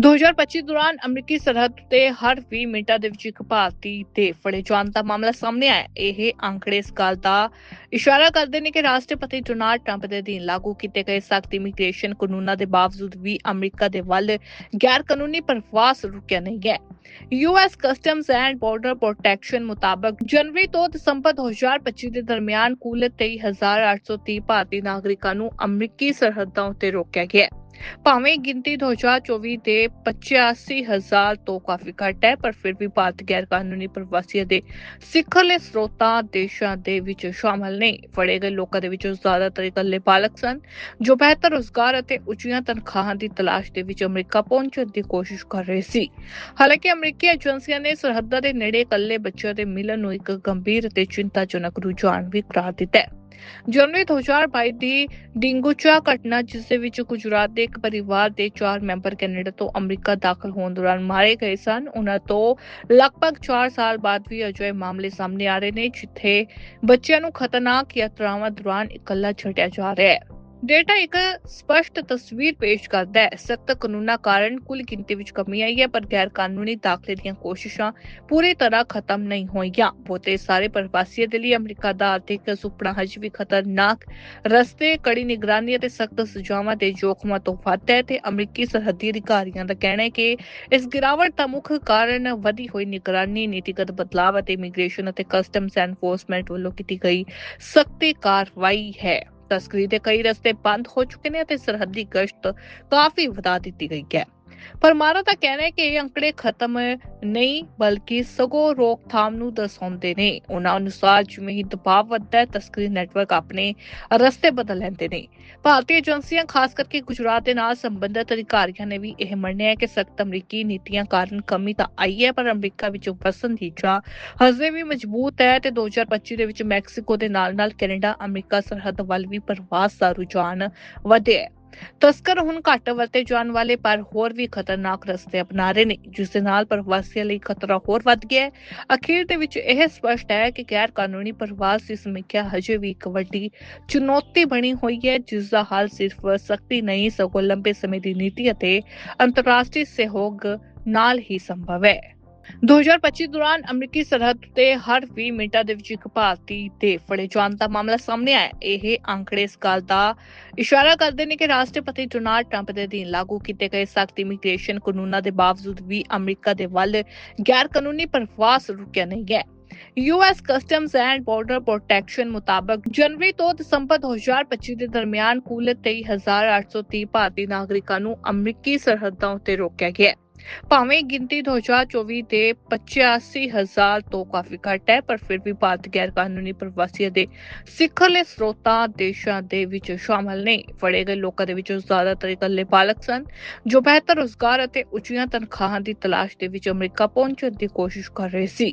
2025 ਦੌਰਾਨ ਅਮਰੀਕੀ ਸਰਹੱਦ ਤੇ ਹਰ 20 ਮਿੰਟਾਂ ਦੇ ਵਿੱਚ ਇੱਕ ਭਾਰਤੀ ਦੇ ਫੜੇ ਜਾਣ ਦਾ ਮਾਮਲਾ ਸਾਹਮਣੇ ਆਇਆ। ਇਹ ਅੰਕੜੇ ਇਸ ਗੱਲ ਦਾ ਇਸ਼ਾਰਾ ਕਰਦੇ ਨੇ ਕਿ ਰਾਸ਼ਟਰਪਤੀ ਡੋਨਾਲਡ ਟਰੰਪ ਦੇ ਅਧੀਨ ਲਾਗੂ ਕੀਤੇ ਗਏ ਸਖਤ ਇਮੀਗ੍ਰੇਸ਼ਨ ਕਾਨੂੰਨਾਂ ਦੇ ਬਾਵਜੂਦ ਵੀ ਅਮਰੀਕਾ ਦੇ ਵੱਲ ਗੈਰ ਕਾਨੂੰਨੀ ਪ੍ਰਵਾਸ ਰੁਕਿਆ ਨਹੀਂ ਗਿਆ US customs and border protection ਮੁਤਾਬਕ ਜਨਵਰੀ ਤੋਂ ਦਸੰਬਰ 2025 ਦੇ ਦਰਮਿਆਨ ਕੁੱਲ 23830 ਭਾਰਤੀ ਨਾਗਰਿਕਾਂ ਨੂੰ ਅਮਰੀਕੀ ਸਰਹੱਦਾਂ ਉੱਤੇ ਰੋਕਿਆ ਗਿਆ ਭਾਵੇਂ ਗਿਣਤੀ 2024 ਦੇ 85000 ਤੋਂ ਕਾਫੀ ਘੱਟ ਹੈ, ਪਰ ਫਿਰ ਵੀ ਭਾਰਤ ਗੈਰ ਕਾਨੂੰਨੀ ਪ੍ਰਵਾਸੀਆਂ ਦੇ ਸਿੱਖਰਲੇ ਸਰੋਤਾਂ ਦੇਸ਼ਾਂ ਦੇ ਵਿੱਚ ਸ਼ਾਮਲ ਨੇ। ਫੜੇ ਗਏ ਲੋਕਾਂ ਦੇ ਵਿੱਚੋਂ ਜ਼ਿਆਦਾਤਰ ਇਕੱਲੇ ਬਾਲਕ ਸਨ, ਜੋ ਬਿਹਤਰ ਰੋਜ਼ਗਾਰ ਅਤੇ ਉੱਚੀਆਂ ਤਨਖਾਹਾਂ ਦੀ ਤਲਾਸ਼ ਦੇ ਵਿੱਚ ਅਮਰੀਕਾ ਪਹੁੰਚਣ ਦੀ ਕੋਸ਼ਿਸ਼ ਕਰ ਰਹੇ ਸੀ। ਹਾਲਾਂਕਿ ਅਮਰੀਕੀ ਏਜੰਸੀਆਂ ਨੇ ਸਰਹੱਦਾਂ ਦੇ ਨੇੜੇ ਇਕੱਲੇ ਬੱਚਿਆਂ ਦੇ ਮਿਲਣ ਨੂੰ ਇੱਕ ਗੰਭੀਰ ਅਤੇ ਚਿੰਤਾਜਨਕ ਰੁਝਾਨ ਵੀ ਕਰਾਰ ਦਿੱਤਾ ਹੈ। ਜਨਵਰੀ 2022 ਦੀ ਡਿੰਗੂਚਾ ਘਟਨਾ, ਜਿਸ ਦੇ ਵਿੱਚ ਗੁਜਰਾਤ ਦੇ ਇੱਕ ਪਰਿਵਾਰ ਦੇ 4 ਮੈਂਬਰ ਕੈਨੇਡਾ ਤੋਂ ਅਮਰੀਕਾ ਦਾਖਲ ਹੋਣ ਦੌਰਾਨ ਮਾਰੇ ਗਏ ਸਨ। ਉਹਨਾਂ ਤੋਂ ਲਗਭਗ 4 ਸਾਲ ਬਾਅਦ ਵੀ ਅਜਿਹੇ ਮਾਮਲੇ ਸਾਹਮਣੇ ਆ ਰਹੇ ਨੇ, ਜਿੱਥੇ ਬੱਚਿਆਂ ਨੂੰ ਖਤਰਨਾਕ ਯਾਤਰਾਵਾਂ ਦੌਰਾਨ ਇਕੱਲਾ ਛੱਡਿਆ ਜਾ ਰਿਹਾ ਹੈ। ਡੇਟਾ ਇੱਕ ਸਪਸ਼ਟ ਤਸਵੀਰ ਪੇਸ਼ ਕਰਦਾ ਹੈ। ਸਖਤ ਕਾਨੂੰਨਾਂ ਕਾਰਨ ਕੁੱਲ ਗਿਣਤੀ ਵਿੱਚ ਕਮੀ ਆਈ ਹੈ, ਪਰ ਗੈਰ ਕਾਨੂੰਨੀ ਦਾਖਲੇ ਦੀਆਂ ਕੋਸ਼ਿਸ਼ਾਂ ਪੂਰੀ ਤਰ੍ਹਾਂ ਖਤਮ ਨਹੀਂ ਹੋਈਆਂ। ਬਹੁਤੇ ਸਾਰੇ ਪ੍ਰਵਾਸੀਆਂ ਦੇ ਲਈ ਅਮਰੀਕਾ ਦਾ ਆਰਥਿਕ ਸੁਪਨਾ ਹਜੇ ਵੀ ਖਤਰਨਾਕ। ਰਸਤੇ, ਕੜੀ ਨਿਗਰਾਨੀ ਅਤੇ ਸਖਤ ਸਜ਼ਾਵਾਂ ਦੇ ਜੋਖਮਾਂ ਤੋਂ ਵੱਧ ਹੈ ਤੇ ਅਮਰੀਕੀ ਸਰਹੱਦੀ ਅਧਿਕਾਰੀਆਂ ਦਾ ਕਹਿਣਾ ਹੈ ਕਿ ਇਸ ਗਿਰਾਵਟ ਦਾ ਮੁੱਖ ਕਾਰਨ ਵਧੀ ਹੋਈ ਨਿਗਰਾਨੀ, ਨੀਤੀਗਤ ਬਦਲਾਅ ਅਤੇ ਇਮੀਗ੍ਰੇਸ਼ਨ ਅਤੇ ਕਸਟਮਸ ਐਨਫੋਰਸਮੈਂਟ ਵੱਲੋਂ ਕੀਤੀ ਗਈ ਸਖਤੀ ਕਾਰਵਾਈ ਹੈ। ਤਸਕਰੀ ਦੇ ਕਈ ਰਸਤੇ ਬੰਦ ਹੋ ਚੁੱਕੇ ਨੇ ਅਤੇ ਸਰਹੱਦੀ ਗਸ਼ਤ ਕਾਫੀ ਵਧਾ ਦਿੱਤੀ ਗਈ ਹੈ। ਪਰ ਮਾਰਾ ਦਾ ਕਹਿਣਾ ਹੈ ਕਿ ਇਹ ਅੰਕੜੇ ਖਤਮ ਨਹੀਂ, ਬਲਕਿ ਸਗੋਂ ਰੋਕਥਾਮ ਨੂੰ ਦਰਸਾਉਂਦੇ ਨੇ। ਉਹਨਾਂ ਅਨੁਸਾਰ ਜਿਵੇਂ ਹੀ ਦਬਾਅ ਵੱਧਦਾ ਹੈ, ਤਸਕਰੀ ਨੈਟਵਰਕ ਆਪਣੇ ਰਸਤੇ ਬਦਲ ਲੈਂਦੇ ਨੇ। ਭਾਰਤੀ ਏਜੰਸੀਆਂ, ਖਾਸ ਕਰਕੇ ਗੁਜਰਾਤ ਦੇ ਨਾਲ ਸੰਬੰਧਿਤ ਅਧਿਕਾਰੀਆਂ ਨੇ ਵੀ ਇਹ ਮੰਨਿਆ ਹੈ ਕਿ ਸਖਤ ਅਮਰੀਕੀ ਨੀਤੀਆਂ ਕਾਰਨ ਕਮੀ ਤਾਂ ਆਈ ਹੈ, ਪਰ ਅਮਰੀਕਾ ਵਿੱਚ ਵਸਣ ਦੀ ਚਾਹ ਹਜੇ ਵੀ ਮਜ਼ਬੂਤ ਹੈ ਤੇ 2025 ਦੇ ਵਿੱਚ ਮੈਕਸੀਕੋ ਦੇ ਨਾਲ-ਨਾਲ ਕੈਨੇਡਾ, ਅਮਰੀਕਾ ਸਰਹੱਦ ਵੱਲ ਵੀ ਪ੍ਰਵਾਸ ਦਾ ਰੁਝਾਨ ਵਧਿਆ ਹੈ। ਤਸਕਰ ਹੁਣ ਘੱਟ ਵਰਤੇ ਜਾਣ ਵਾਲੇ ਪਰ ਹੋਰ ਵੀ ਖਤਰਨਾਕ ਰਸਤੇ ਅਪਣਾ ਰਹੇ ਨੇ, ਜਿਸ ਦੇ ਨਾਲ ਪ੍ਰਵਾਸੀਆਂ ਲਈ ਖਤਰਾ ਹੋਰ ਵੱਧ ਗਿਆ ਹੈ। ਅਖੀਰ ਦੇ ਵਿੱਚ ਇਹ ਸਪਸ਼ਟ ਹੈ ਕਿ ਗੈਰ ਕਾਨੂੰਨੀ ਪ੍ਰਵਾਸ ਦੀ ਸਮੀਖਿਆ ਹਜੇ ਵੀ ਇੱਕ ਵੱਡੀ ਚੁਣੌਤੀ ਬਣੀ ਹੋਈ ਹੈ, ਜਿਸ ਦਾ ਹੱਲ ਸਿਰਫ ਸਖਤੀ ਨਹੀਂ, ਸਗੋਂ ਲੰਬੇ ਸਮੇਂ ਦੀ ਨੀਤੀ ਅਤੇ ਅੰਤਰਰਾਸ਼ਟਰੀ ਸਹਿਯੋਗ ਨਾਲ ਹੀ ਸੰਭਵ ਹੈ। 2025 ਦੌਰਾਨ ਅਮਰੀਕੀ ਸਰਹੱਦ ਤੇ ਹਰ 20 ਮਿੰਟਾਂ ਦੇ ਵਿੱਚ ਇੱਕ ਭਾਰਤੀ ਦੇ ਫੜੇ ਜਾਣ ਦਾ ਮਾਮਲਾ ਸਾਹਮਣੇ ਆਇਆ ਇਹ ਅੰਕੜੇ ਇਸ ਗੱਲ ਦਾ ਇਸ਼ਾਰਾ ਕਰਦੇ ਨੇ ਕਿ ਰਾਸ਼ਟਰਪਤੀ ਡੋਨਾਲਡ ਟਰੰਪ ਦੇ ਅਧੀਨ ਲਾਗੂ ਕੀਤੇ ਗਏ ਸਖਤ ਇਮੀਗ੍ਰੇਸ਼ਨ ਕਾਨੂੰਨਾਂ ਦੇ ਬਾਵਜੂਦ ਵੀ ਅਮਰੀਕਾ ਦੇ ਵੱਲ ਗੈਰ ਕਾਨੂੰਨੀ ਪ੍ਰਵਾਸ ਰੁਕਿਆ ਨਹੀਂ ਗਿਆ। US customs and border protection ਮੁਤਾਬਕ ਜਨਵਰੀ ਤੋਂ ਦਸੰਬਰ 2025 ਦੇ ਦਰਮਿਆਨ ਕੁੱਲ 23830 ਭਾਰਤੀ ਨਾਗਰਿਕਾਂ ਨੂੰ ਅਮਰੀਕੀ ਸਰਹੱਦਾਂ ਉੱਤੇ ਰੋਕਿਆ ਗਿਆ ਭਾਵੇਂ ਗਿਣਤੀ 2024 ਦੇ 85000 ਤੋਂ ਕਾਫੀ ਘੱਟ ਹੈ, ਪਰ ਫਿਰ ਵੀ ਭਾਰਤ ਗੈਰ ਕਾਨੂੰਨੀ ਪ੍ਰਵਾਸੀਆਂ ਦੇ ਸਿੱਖਰਲੇ ਸਰੋਤਾਂ ਦੇਸ਼ਾਂ ਦੇ ਵਿੱਚ ਸ਼ਾਮਲ ਨੇ। ਫੜੇ ਗਏ ਲੋਕਾਂ ਦੇ ਵਿੱਚੋਂ ਜ਼ਿਆਦਾਤਰ ਇਕੱਲੇ ਬਾਲਕ ਸਨ, ਜੋ ਬਿਹਤਰ ਰੋਜ਼ਗਾਰ ਅਤੇ ਉੱਚੀਆਂ ਤਨਖਾਹਾਂ ਦੀ ਤਲਾਸ਼ ਦੇ ਵਿੱਚ ਅਮਰੀਕਾ ਪਹੁੰਚਣ ਦੀ ਕੋਸ਼ਿਸ਼ ਕਰ ਰਹੇ ਸੀ।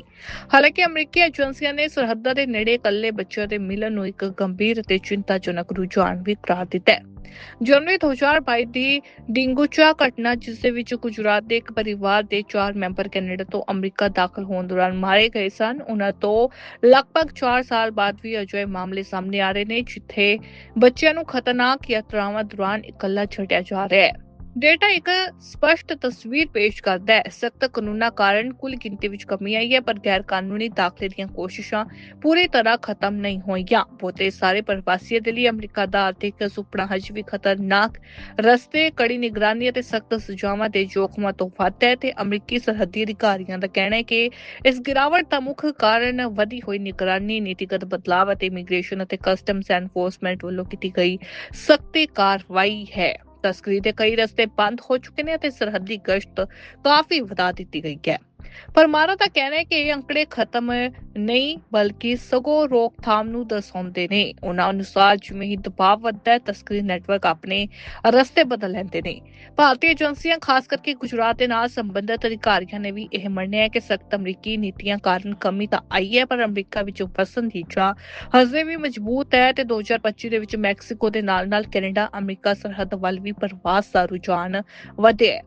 ਹਾਲਾਂਕਿ ਅਮਰੀਕੀ ਏਜੰਸੀਆਂ ਨੇ ਸਰਹੱਦਾਂ ਦੇ ਨੇੜੇ ਇਕੱਲੇ ਬੱਚਿਆਂ ਦੇ ਮਿਲਣ ਨੂੰ ਇੱਕ ਗੰਭੀਰ ਅਤੇ ਚਿੰਤਾਜਨਕ ਰੁਝਾਨ ਵੀ ਕਰਾਰ ਦਿੱਤਾ ਹੈ। ਜਨਵਰੀ 2022 ਦੀ ਡਿੰਗੂਚਾ ਘਟਨਾ, ਜਿਸ ਦੇ ਵਿੱਚ ਗੁਜਰਾਤ ਦੇ ਇੱਕ ਪਰਿਵਾਰ ਦੇ 4 ਮੈਂਬਰ ਕੈਨੇਡਾ ਤੋਂ ਅਮਰੀਕਾ ਦਾਖਲ ਹੋਣ ਦੌਰਾਨ ਮਾਰੇ ਗਏ ਸਨ। ਉਹਨਾਂ ਤੋਂ ਲਗਭਗ 4 ਸਾਲ ਬਾਅਦ ਵੀ ਅਜਿਹੇ ਮਾਮਲੇ ਸਾਹਮਣੇ ਆ ਰਹੇ ਨੇ, ਜਿੱਥੇ ਬੱਚਿਆਂ ਨੂੰ ਖਤਰਨਾਕ ਯਾਤਰਾਵਾਂ ਦੌਰਾਨ ਇਕੱਲਾ ਛੱਡਿਆ ਜਾ ਰਿਹਾ ਹੈ। ਡੇਟਾ ਇੱਕ ਸਪਸ਼ਟ ਤਸਵੀਰ ਪੇਸ਼ ਕਰਦਾ ਹੈ। ਸਖਤ ਕਾਨੂੰਨਾਂ ਕਾਰਨ ਕੁੱਲ ਗਿਣਤੀ ਵਿੱਚ ਕਮੀ ਆਈ ਹੈ, ਪਰ ਗੈਰ ਕਾਨੂੰਨੀ ਦਾਖਲੇ ਦੀਆਂ ਕੋਸ਼ਿਸ਼ਾਂ ਪੂਰੀ ਤਰ੍ਹਾਂ ਖਤਮ ਨਹੀਂ ਹੋਈਆਂ। ਬਹੁਤੇ ਸਾਰੇ ਪ੍ਰਵਾਸੀਆਂ ਦੇ ਲਈ ਅਮਰੀਕਾ ਦਾ ਆਰਥਿਕ ਸੁਪਨਾ ਹਜੇ ਵੀ ਖਤਰਨਾਕ ਰਸਤੇ, ਕੜੀ ਨਿਗਰਾਨੀ ਅਤੇ ਸਖਤ ਸਜ਼ਾਵਾਂ ਦੇ ਜੋਖਮਾਂ ਤੋਂ ਵੱਧ ਹੈ ਤੇ ਅਮਰੀਕੀ ਸਰਹੱਦੀ ਅਧਿਕਾਰੀਆਂ ਦਾ ਕਹਿਣਾ ਹੈ ਕਿ ਇਸ ਗਿਰਾਵਟ ਦਾ ਮੁੱਖ ਕਾਰਨ ਵਧੀ ਹੋਈ ਨਿਗਰਾਨੀ, ਨੀਤੀਗਤ ਬਦਲਾਅ ਅਤੇ ਇਮੀਗ੍ਰੇਸ਼ਨ ਅਤੇ ਕਸਟਮਸ ਐਨਫੋਰਸਮੈਂਟ ਵੱਲੋਂ ਕੀਤੀ ਗਈ ਸਖਤੀ ਕਾਰਵਾਈ ਹੈ। ਤਸਕਰੀ ਦੇ ਕਈ ਰਸਤੇ ਬੰਦ ਹੋ ਚੁੱਕੇ ਨੇ ਅਤੇ ਸਰਹੱਦੀ ਗਸ਼ਤ ਕਾਫੀ ਵਧਾ ਦਿੱਤੀ ਗਈ ਹੈ। ਪਰ ਮਾਰਾ ਦਾ ਕਹਿਣਾ ਹੈ ਕਿ ਇਹ ਅੰਕੜੇ ਖਤਮ ਨਹੀਂ, ਬਲਕਿ ਸਗੋਂ ਰੋਕਥਾਮ ਨੂੰ ਦਰਸਾਉਂਦੇ ਨੇ। ਉਹਨਾਂ ਅਨੁਸਾਰ ਜਿਵੇਂ ਹੀ ਦਬਾਅ ਵੱਧਦਾ ਹੈ, ਤਸਕਰੀ ਨੈਟਵਰਕ ਆਪਣੇ ਰਸਤੇ ਬਦਲ ਲੈਂਦੇ ਨੇ। ਭਾਰਤੀ ਏਜੰਸੀਆਂ, ਖਾਸ ਕਰਕੇ ਗੁਜਰਾਤ ਦੇ ਨਾਲ ਸੰਬੰਧਿਤ ਅਧਿਕਾਰੀਆਂ ਨੇ ਵੀ ਇਹ ਮੰਨਿਆ ਹੈ ਕਿ ਸਖਤ ਅਮਰੀਕੀ ਨੀਤੀਆਂ ਕਾਰਨ ਕਮੀ ਤਾਂ ਆਈ ਹੈ, ਪਰ ਅਮਰੀਕਾ ਵਿੱਚ ਵਸਣ ਦੀ ਚਾਹ ਹਜੇ ਵੀ ਮਜ਼ਬੂਤ ਹੈ ਤੇ 2025 ਦੇ ਵਿੱਚ ਮੈਕਸੀਕੋ ਦੇ ਨਾਲ-ਨਾਲ ਕੈਨੇਡਾ, ਅਮਰੀਕਾ ਸਰਹੱਦ ਵੱਲ ਵੀ ਪ੍ਰਵਾਸ ਦਾ ਰੁਝਾਨ ਵਧਿਆ ਹੈ।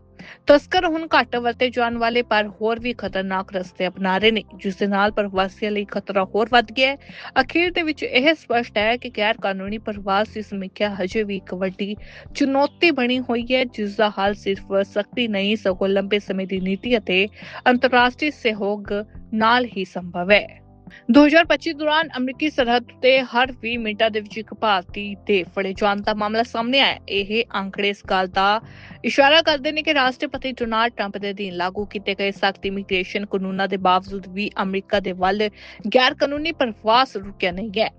ਤਸਕਰ ਹੁਣ ਘੱਟ ਵਰਤੇ ਜਾਣ ਵਾਲੇ ਪਰ ਹੋਰ ਵੀ ਖਤਰਨਾਕ ਰਸਤੇ ਅਪਣਾ ਰਹੇ ਨੇ, ਜਿਸ ਦੇ ਨਾਲ ਪ੍ਰਵਾਸੀਆਂ ਲਈ ਖਤਰਾ ਹੋਰ ਵੱਧ ਗਿਆ ਹੈ। ਅਖੀਰ ਦੇ ਵਿੱਚ ਇਹ ਸਪਸ਼ਟ ਹੈ ਕਿ ਗੈਰ ਕਾਨੂੰਨੀ ਪ੍ਰਵਾਸ ਦੀ ਸਮੀਖਿਆ ਹਜੇ ਵੀ ਇੱਕ ਵੱਡੀ ਚੁਣੌਤੀ ਬਣੀ ਹੋਈ ਹੈ, ਜਿਸ ਦਾ ਹੱਲ ਸਿਰਫ ਸਖਤੀ ਨਹੀਂ, ਸਗੋਂ ਲੰਬੇ ਸਮੇਂ ਦੀ ਨੀਤੀ ਅਤੇ ਅੰਤਰਰਾਸ਼ਟਰੀ ਸਹਿਯੋਗ ਨਾਲ ਹੀ ਸੰਭਵ ਹੈ। 2025 ਦੌਰਾਨ ਅਮਰੀਕੀ ਸਰਹੱਦ ਤੇ ਹਰ 20 ਮਿੰਟਾਂ ਦੇ ਵਿੱਚ ਇੱਕ ਭਾਰਤੀ ਦੇ ਫੜੇ ਜਾਣ ਦਾ ਮਾਮਲਾ ਸਾਹਮਣੇ ਆਇਆ। ਇਹ ਅੰਕੜੇ ਇਸ ਗੱਲ ਦਾ ਇਸ਼ਾਰਾ ਕਰਦੇ ਨੇ ਕਿ ਰਾਸ਼ਟਰਪਤੀ ਡੋਨਾਲਡ ਟਰੰਪ ਦੇ ਅਧੀਨ ਲਾਗੂ ਕੀਤੇ ਗਏ ਸਖਤ ਇਮੀਗ੍ਰੇਸ਼ਨ ਕਾਨੂੰਨਾਂ ਦੇ ਬਾਵਜੂਦ ਵੀ ਅਮਰੀਕਾ ਦੇ ਵੱਲ ਗੈਰ ਕਾਨੂੰਨੀ ਪ੍ਰਵਾਸ ਰੁਕਿਆ ਨਹੀਂ ਹੈ।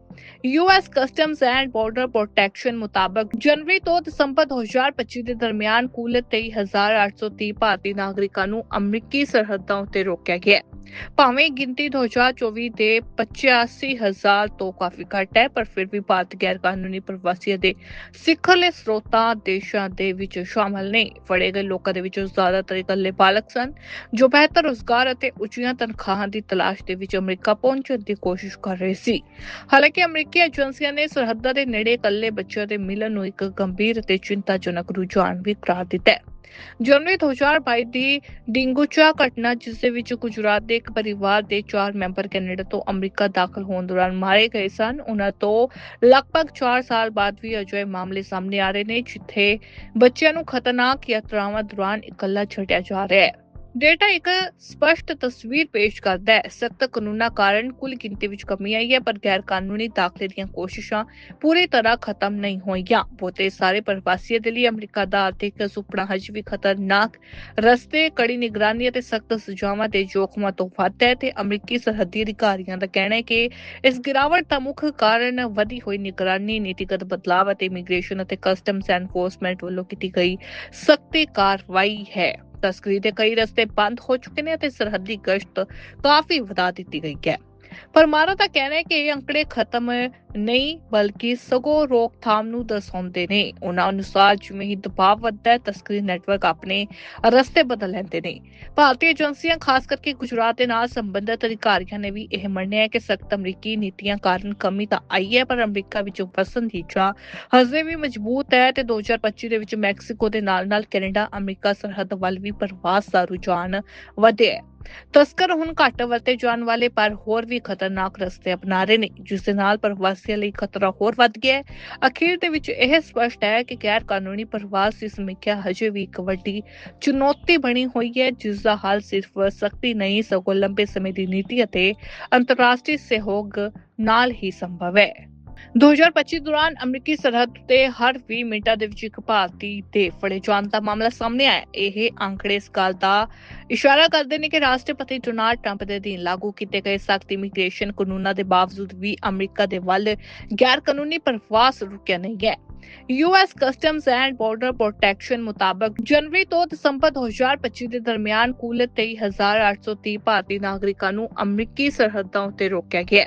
US customs and border protection ਮੁਤਾਬਕ ਜਨਵਰੀ ਤੋਂ ਦਸੰਬਰ 2025 ਦੇ ਦਰਮਿਆਨ ਕੁੱਲ 23830 ਭਾਰਤੀ ਨਾਗਰਿਕਾਂ ਨੂੰ ਅਮਰੀਕੀ ਸਰਹੱਦਾਂ ਉੱਤੇ ਰੋਕਿਆ ਗਿਆ ਭਾਵੇਂ ਗਿਣਤੀ 2024 ਦੇ 85000 ਤੋਂ ਕਾਫੀ ਘੱਟ ਹੈ, ਪਰ ਫਿਰ ਵੀ ਭਾਰਤ ਗੈਰ ਕਾਨੂੰਨੀ ਪ੍ਰਵਾਸੀਆਂ ਦੇ ਸਿਖਰਲੇ ਸਰੋਤਾਂ ਦੇਸ਼ਾਂ ਦੇ ਵਿੱਚ ਸ਼ਾਮਲ ਨੇ। ਫੜੇ ਗਏ ਲੋਕਾਂ ਦੇ ਵਿੱਚੋਂ ਜ਼ਿਆਦਾਤਰ ਇਕੱਲੇ ਬਾਲਕ ਸਨ, ਜੋ ਬਿਹਤਰ ਰੋਜ਼ਗਾਰ ਅਤੇ ਉੱਚੀਆਂ ਤਨਖਾਹਾਂ ਦੀ ਤਲਾਸ਼ ਦੇ ਵਿੱਚ ਅਮਰੀਕਾ ਪਹੁੰਚਣ ਦੀ ਕੋਸ਼ਿਸ਼ ਕਰ ਰਹੇ ਸੀ। ਹਾਲਾਂਕਿ ਅਮਰੀਕੀ ਏਜੰਸੀਆਂ ਨੇ ਸਰਹੱਦਾਂ ਦੇ ਨੇੜੇ ਇਕੱਲੇ ਬੱਚਿਆਂ ਦੇ ਮਿਲਣ ਨੂੰ ਇੱਕ ਗੰਭੀਰ ਅਤੇ ਚਿੰਤਾਜਨਕ ਰੁਝਾਨ ਵੀ ਕਰਾਰ ਦਿੱਤਾ ਹੈ। ਜਨਵਰੀ 2022 ਦੀ ਡਿੰਗੂਚਾ ਘਟਨਾ, ਜਿਸ ਦੇ ਵਿੱਚ ਗੁਜਰਾਤ ਦੇ ਇੱਕ ਪਰਿਵਾਰ ਦੇ 4 ਮੈਂਬਰ ਕੈਨੇਡਾ ਤੋਂ ਅਮਰੀਕਾ ਦਾਖਲ ਹੋਣ ਦੌਰਾਨ ਮਾਰੇ ਗਏ ਸਨ। ਉਹਨਾਂ ਤੋਂ ਲਗਭਗ 4 ਸਾਲ ਬਾਅਦ ਵੀ ਅਜਿਹੇ ਮਾਮਲੇ ਸਾਹਮਣੇ ਆ ਰਹੇ ਨੇ, ਜਿੱਥੇ ਬੱਚਿਆਂ ਨੂੰ ਖਤਰਨਾਕ ਯਾਤਰਾਵਾਂ ਦੌਰਾਨ ਇਕੱਲਾ ਛੱਡਿਆ ਜਾ ਰਿਹਾ ਹੈ। ਡੇਟਾ ਇੱਕ ਸਪਸ਼ਟ ਤਸਵੀਰ ਪੇਸ਼ ਕਰਦਾ ਹੈ। ਸਖਤ ਕਾਨੂੰਨਾਂ ਕਾਰਨ ਕੁੱਲ ਗਿਣਤੀ ਵਿੱਚ ਕਮੀ ਆਈ ਹੈ, ਪਰ ਗੈਰ ਕਾਨੂੰਨੀ ਦਾਖਲੇ ਦੀਆਂ ਕੋਸ਼ਿਸ਼ਾਂ ਪੂਰੀ ਤਰ੍ਹਾਂ ਖਤਮ ਨਹੀਂ ਹੋਈਆਂ। ਬਹੁਤੇ ਸਾਰੇ ਪ੍ਰਵਾਸੀਆਂ ਦੇ ਲਈ ਅਮਰੀਕਾ ਦਾ ਆਰਥਿਕ ਸੁਪਨਾ ਹਜੇ ਵੀ ਖਤਰਨਾਕ। ਰਸਤੇ, ਕੜੀ ਨਿਗਰਾਨੀ ਅਤੇ ਸਖਤ ਸੁਝਾਵਾਂ ਦੇ ਜੋਖਮਾਂ ਤੋਂ ਵੱਧ ਹੈ ਤੇ ਅਮਰੀਕੀ ਸਰਹੱਦੀ ਅਧਿਕਾਰੀਆਂ ਦਾ ਕਹਿਣਾ ਹੈ ਕਿ ਇਸ ਗਿਰਾਵਟ ਦਾ ਮੁੱਖ ਕਾਰਨ ਵਧੀ ਹੋਈ ਨਿਗਰਾਨੀ, ਨੀਤੀਗਤ ਬਦਲਾਅ ਅਤੇ ਇਮੀਗ੍ਰੇਸ਼ਨ ਅਤੇ ਕਸਟਮਸ ਐਨਫੋਰਸਮੈਂਟ ਵੱਲੋਂ ਕੀਤੀ ਗਈ ਸਖਤੀ ਕਾਰਵਾਈ ਹੈ। ਤਸਕਰੀ ਦੇ ਕਈ ਰਸਤੇ ਬੰਦ ਹੋ ਚੁੱਕੇ ਨੇ ਅਤੇ ਸਰਹੱਦੀ ਗਸ਼ਤ ਕਾਫੀ ਵਧਾ ਦਿੱਤੀ ਗਈ ਹੈ। ਪਰ ਮਾਰਾ ਦਾ ਕਹਿਣਾ ਹੈ ਕਿ ਇਹ ਅੰਕੜੇ ਖਤਮ ਨਹੀਂ, ਬਲਕਿ ਸਗੋਂ ਰੋਕਥਾਮ ਨੂੰ ਦਰਸਾਉਂਦੇ ਨੇ। ਉਹਨਾਂ ਅਨੁਸਾਰ ਜਿਵੇਂ ਹੀ ਦਬਾਅ ਵੱਧਦਾ ਹੈ, ਤਸਕਰੀ ਨੈਟਵਰਕ ਆਪਣੇ ਰਸਤੇ ਬਦਲ ਲੈਂਦੇ ਨੇ। ਭਾਰਤੀ ਏਜੰਸੀਆਂ, ਖਾਸ ਕਰਕੇ ਗੁਜਰਾਤ ਦੇ ਨਾਲ ਸੰਬੰਧਿਤ ਅਧਿਕਾਰੀਆਂ ਨੇ ਵੀ ਇਹ ਮੰਨਿਆ ਹੈ ਕਿ ਸਖਤ ਅਮਰੀਕੀ ਨੀਤੀਆਂ ਕਾਰਨ ਕਮੀ ਤਾਂ ਆਈ ਹੈ, ਪਰ ਅਮਰੀਕਾ ਵਿੱਚ ਵਸਣ ਦੀ ਚਾਹ ਹਜੇ ਵੀ ਮਜ਼ਬੂਤ ਹੈ ਤੇ 2025 ਦੇ ਵਿੱਚ ਮੈਕਸੀਕੋ ਦੇ ਨਾਲ-ਨਾਲ ਕੈਨੇਡਾ, ਅਮਰੀਕਾ ਸਰਹੱਦ ਵੱਲ ਵੀ ਪ੍ਰਵਾਸ ਦਾ ਰੁਝਾਨ ਵਧਿਆ ਹੈ। ਤਸਕਰ ਹੁਣ ਘੱਟ ਵਰਤੇ ਜਾਣ ਵਾਲੇ ਪਰ ਹੋਰ ਵੀ ਖਤਰਨਾਕ ਰਸਤੇ ਅਪਣਾ ਰਹੇ ਨੇ, ਜਿਸ ਦੇ ਨਾਲ ਪ੍ਰਵਾਸੀਆਂ ਲਈ ਖਤਰਾ ਹੋਰ ਵੱਧ ਗਿਆ ਹੈ। ਅਖੀਰ ਦੇ ਵਿੱਚ ਇਹ ਸਪਸ਼ਟ ਹੈ ਕਿ ਗੈਰ ਕਾਨੂੰਨੀ ਪ੍ਰਵਾਸ ਦੀ ਸਮੀਖਿਆ ਹਜੇ ਵੀ ਇੱਕ ਵੱਡੀ ਚੁਣੌਤੀ ਬਣੀ ਹੋਈ ਹੈ, ਜਿਸ ਦਾ ਹੱਲ ਸਿਰਫ ਸਖਤੀ ਨਹੀਂ, ਸਗੋਂ ਲੰਬੇ ਸਮੇਂ ਦੀ ਨੀਤੀ ਅਤੇ ਅੰਤਰਰਾਸ਼ਟਰੀ ਸਹਿਯੋਗ ਨਾਲ ਹੀ ਸੰਭਵ ਹੈ। 2025 ਦੌਰਾਨ ਅਮਰੀਕੀ ਸਰਹੱਦ ਤੇ ਹਰ 20 ਮਿੰਟਾਂ ਦੇ ਵਿੱਚ ਇੱਕ ਭਾਰਤੀ ਦੇ ਫੜੇ ਜਾਣ ਦਾ ਮਾਮਲਾ ਸਾਹਮਣੇ ਆਇਆ। ਇਹ ਅੰਕੜੇ ਇਸ ਗੱਲ ਦਾ ਇਸ਼ਾਰਾ ਕਰਦੇ ਨੇ ਕਿ ਰਾਸ਼ਟਰਪਤੀ ਡੋਨਾਲਡ ਟਰੰਪ ਦੇ ਅਧੀਨ ਲਾਗੂ ਕੀਤੇ ਗਏ ਸਖਤ ਇਮੀਗ੍ਰੇਸ਼ਨ ਕਾਨੂੰਨਾਂ ਦੇ ਬਾਵਜੂਦ ਵੀ ਅਮਰੀਕਾ ਦੇ ਵੱਲ ਗੈਰ ਕਾਨੂੰਨੀ ਪ੍ਰਵਾਸ ਰੁਕਿਆ ਨਹੀਂ ਹੈ US customs and border protection ਮੁਤਾਬਕ ਜਨਵਰੀ ਤੋਂ ਦਸੰਬਰ 2025 ਦੇ ਦਰਮਿਆਨ ਕੁੱਲ 23830 ਭਾਰਤੀ ਨਾਗਰਿਕਾਂ ਨੂੰ ਅਮਰੀਕੀ ਸਰਹੱਦਾਂ ਉੱਤੇ ਰੋਕਿਆ ਗਿਆ।